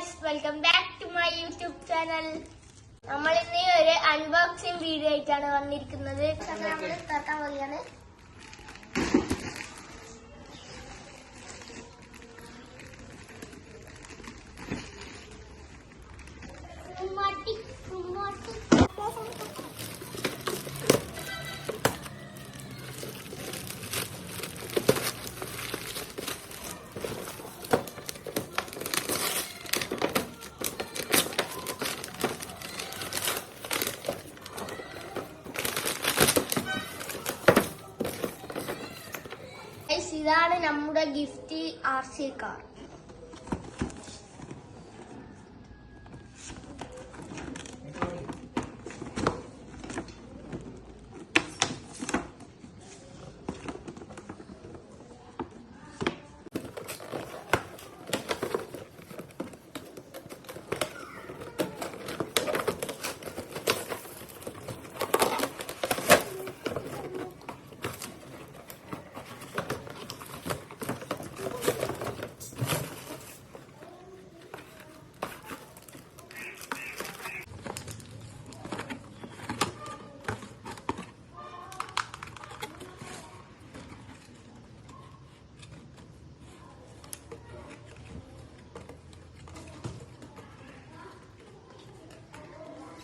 Guys welcome back to my YouTube channel നമ്മൾ ഇന്ന് ഒരു അൺബോക്സിംഗ് വീഡിയോ ആയിട്ടാണ് വന്നിരിക്കുന്നത്. നമ്മൾ തുറക്കാൻ പോവുകയാണ്. ഇതാണ് നമ്മുടെ ഗിഫ്റ്റ് ആർ സി കാർ.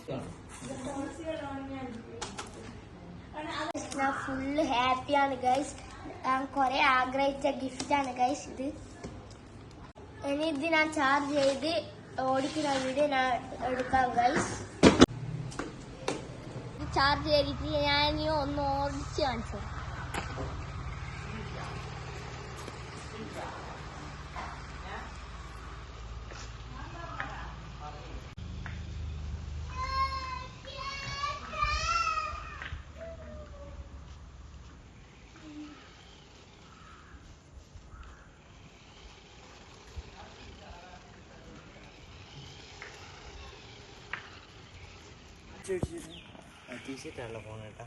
ഞാൻ ഫുള്ള് ഹാപ്പിയാണ് ഗൈസ് ഞാൻ കുറെ ആഗ്രഹിച്ച ഗിഫ്റ്റാണ് ഗൈസ് ഇത്. ഇനി ഇത് ഞാൻ ചാർജ് ചെയ്ത് ഓടിക്കുന്ന വീഡിയോ ഞാൻ എടുക്കാം ഗൈസ് ചാർജ് ചെയ്തിട്ട് ഞാൻ ഇനി ഒന്ന് ഓടിച്ച് കാണിച്ചു ടീഷർട്ടാണല്ലോ ഫോൺ കേട്ടാ